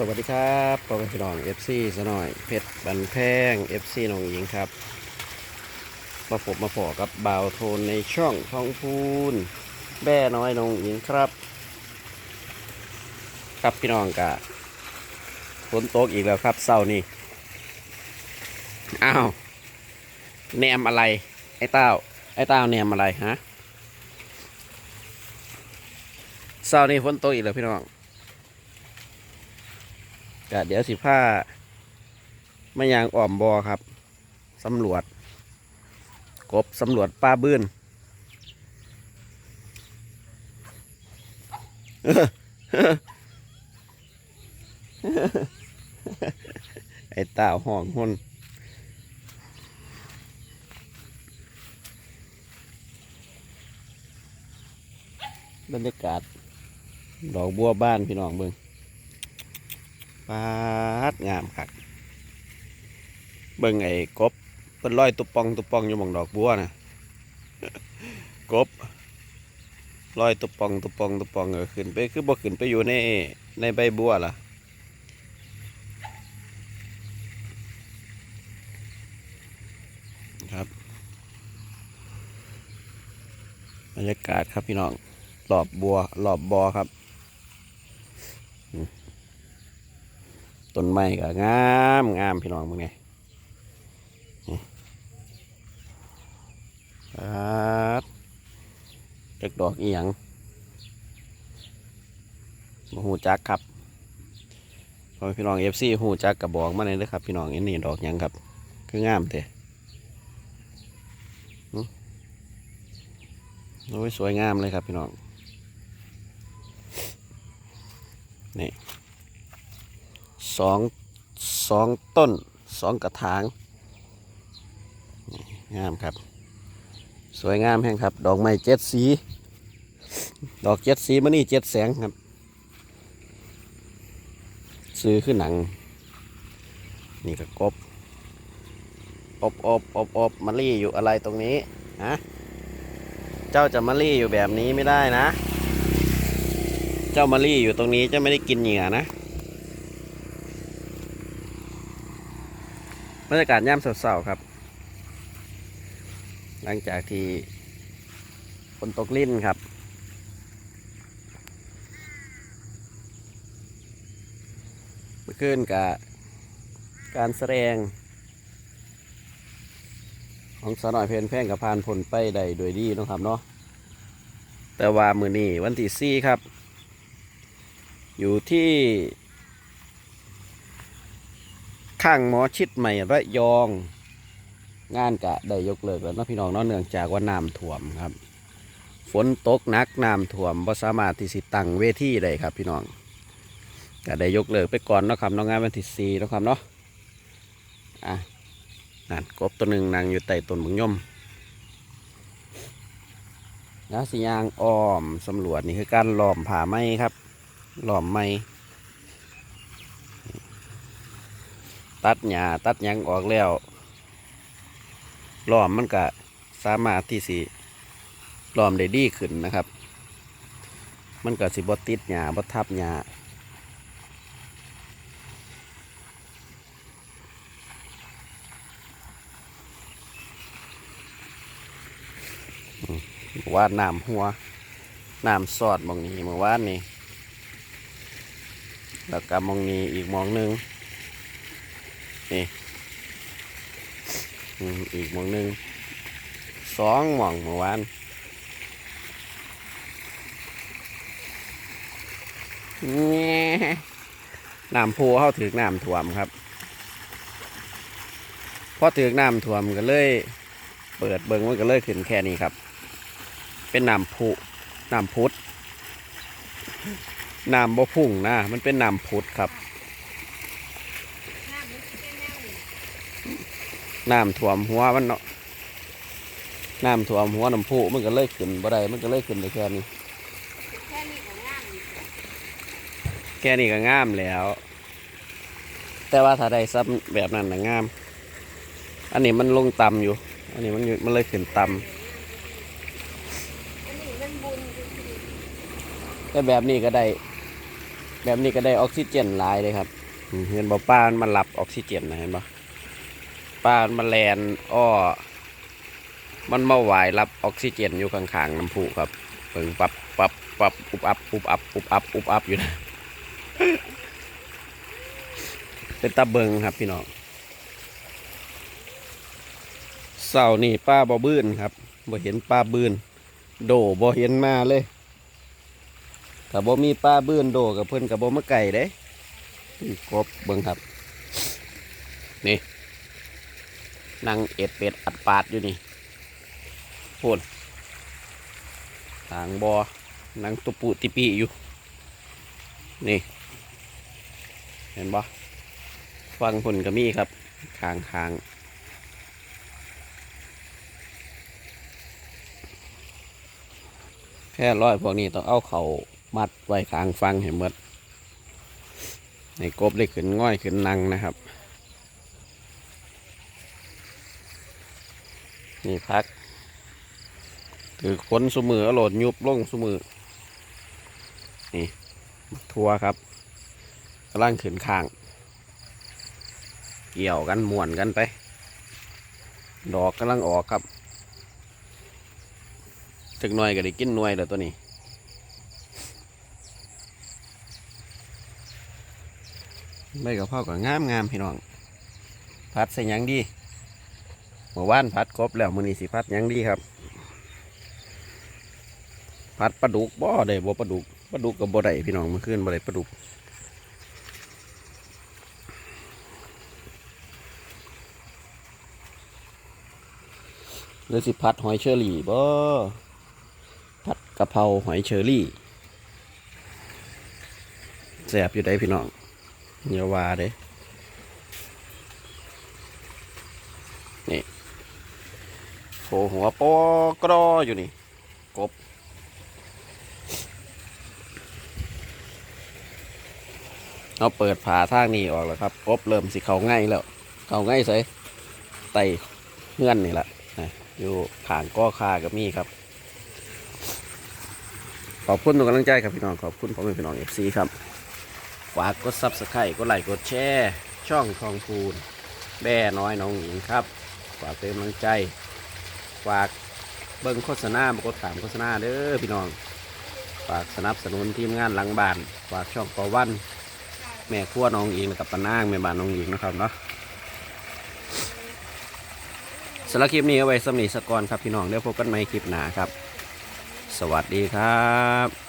สวัสดีครับพ่อแม่พี่น้อง FC สหน่อย เพชรบันแพง FC น้องหญิงครับ มาพบมาพอกับบ่าวโทนในช่องท้องพูนแบ่น้อยน้องหญิงครับ ครับพี่น้องกะฝนตกอีกแล้วครับเศร้านี่ อ้าวแนมอะไร ไอ้เต้า ไอ้เต้าแนมอะไรฮะเศร้านี่ฝนตกอีกแล้วพี่น้อง กะเดี๋ยวสิผ้าไม่ยางอ่อมบอครับสำรวจ กบสำรวจป้าบื้นไอ้ตาห้องหุนบรรยากาศ ดอกบัวบ้านพี่น้องเบิ่ง ปาดงามคักเบิ่งไอ้กบเป็นร้อยตุปองตุปองอยู่หมองดอกบัวนะกบร้อยตุปองตุปองตุปองเออขึ้นไปคือบ่ขึ้นไปอยู่ในในใบบัวล่ะครับบรรยากาศครับพี่น้องรอบบัวรอบบอครับ ต้นไม้ก็งามงามพี่น้องมึงไงนี่ครับจักดอกอีหยังมหูจักครับพอพี่น้องเอฟซีหูจักกับบอกมาเลยนะครับ พี่น้องอันนี้ดอกยังครับ คืองามเถอะโอ้ยสวยงามเลยครับพี่น้อง นี่ สองสองต้นสองกระถางงามครับ สวยงามแห้งครับ ดอกไม้เจ็ดสี ดอกเจ็ดสีมันนี่เจ็ดแสงครับ ซื้อขึ้นหนัง นี่ก็กบอบอบอบอบมาลี่อยู่อะไรตรงนี้ฮะเจ้าจะมาลี่อยู่แบบนี้ไม่ได้นะ เจ้ามาลี่อยู่ตรงนี้เจ้าไม่ได้กินเหยื่อนะ บรรยากาศย่ำเสาๆครับ หลังจากที่ฝนตกลิ้นครับ เมื่อคืนกับการแสดง ของสนอยเพนแพ่งกับพานผลไปได้โดยดีนะครับเนาะแต่ว่ามือนี้วันที่สี่ครับ อยู่ที่ ข้างหมอชิดใหม่ระยอง งานกะได้ยกเลิกแล้วนะพี่น้องเนาะเนื่องจากว่าน้ำท่วมครับ ฝนตกหนักน้ำท่วมบ่สามารถที่สิตั้งเวทีได้ครับ พี่น้องก็ได้ยกเลิกไปก่อนนะครับน้องงานวันที่สี่นะครับเนาะอะนั่นกบตัวหนึ่งนั่งอยู่ใต้ต้นบุงยมแล้วสิยางอ้อมสำรวจนี่คือการหลอมผ่าไม้ครับ หลอมไม้ ตัดหญ้าตัดหยังออกแล้วล้อมมันก็สามารถที่สิล้อมได้ดีขึ้นนะครับ มันก็สิบติดหญ้าบทับหญ้าว่าน้ำหัวน้ำสอดมองนี้เมื่อวานนี้แล้วก็มองนี้อีกมองหนึ่ง นี่อีกหมองหนึ่งสองหม่องเมื่อวานแง่น้ำพูเข้าถึงน้ำท่วมครับพอถึงน้ำท่วมก็เลย เปิดเบิงมันก็เลยขึ้นแค่นี้ครับ เป็นน้ำพุน้ำพุดน้ำบ่พุ่งนะมันเป็นน้ำพุดครับ น้ำท่วมหัวมันเนาะน้ำท่วมหัวน้ำพุมันก็เลยขึ้นบ่ได้มันก็เลยขึ้นได้แค่นี้ แค่นี้ก็งามแค่นี้ก็งามแล้ว แต่ว่าถ้าได้ซ้ำแบบนั้นนะงาม อันนี้มันลงต่ำอยู่ อันนี้มันมันเลยขึ้นต่ำแต่แบบนี้ก็ได้ แบบนี้ก็ได้ออกซิเจนหลายเลยครับเห็นบ่ป้ามันมารับออกซิเจนนะเห็นบ่ ป้ามันมาแลนอ้อ มันมาไหวายรับออกซิเจนอยู่ข้างๆน้ำพุครับเปิงปับปับปับอุบอับอุบอับอุบอับอุบอับอยู่นะเป็นตาเบิงครับพี่น้องเสานี่ป้าบ่บื้นครับบ่เห็นป้าบื้น โดบ่เห็นมาเลยถ้าบ่มีป้าบื้นโดกับเพิ่อนกับบ่มาไก่เด้นี่กบเบิงครับ นี่ นั่งเอ็ดเป็ดอัดปาดอยู่นี่พูนทางบอนั่งตุปุติปีอยู่ นี่ เห็นบ่ฟังผลก็มีครับคางคางแค่ร้อยพวกนี้ต้องเอาเขามัดไว้คางฟังเห็นหมดในกบได้ขึ้นง่อยขึ้นนังนะครับ นี่พักถือค้นสมือโหลดยุบลงสมือนี่ทัวครับกำลังขึ้นข้าง เกี่ยวกันม่วนกันไป ดอกกำลังออกครับถึงหน่วยก็ได้กินหน่วยแล้วตัวนี้ใบกะเพราก็งามงามพี่น้อง พัดใส่ยังดี เมื่อวานพัดครบแล้วมื้อนี้สิพัดยังดีครับพัดปลาดุกบ่ได้บ่ปลาดุกปลาดุกกับบ่ได้พี่น้องเมื่อคืนบ่ได้ปลาดุกหรือสิพัดหอยเชอรี่บ่ผัดกะเพราหอยเชอรี่แสบอยู่ได้พี่น้องอย่าว่าเด้ โผล่หัวปอกรออยู่นี่ กบ เอาเปิดผาทางนี้ออกแล้วครับ กบเริ่มสิเขาง่ายแล้ว เขาง่ายใส่ไตเงื่อนนี่แหละอยู่ขางก้อคากับมีครับ ขอบคุณทุกกำลังใจครับพี่น้อง ขอบคุณพ่อแม่พี่น้องเอฟซีครับ ฝากกดซับสไครต์กดไลค์กดแชร์ ช่องทองพูนแบ่น้อยน้องหญิงครับ ฝากเป็นกำลังใจ ฝากเบิ้งโฆษณาบกดถามโฆษณาเด้อพี่น้อง ฝากสนับสนุนทีมงานหลังบ้าน ฝากช่องปอวัน แม่ครัวน้องอิงกับปานางแม่บ้านน้องอิงนะครับเนาะสำหรับคลิปนี้เอาไว้สำนีสกกอนครับพี่น้องเดี๋ยวพบกันใหม่คลิปหน้าครับ สวัสดีครับ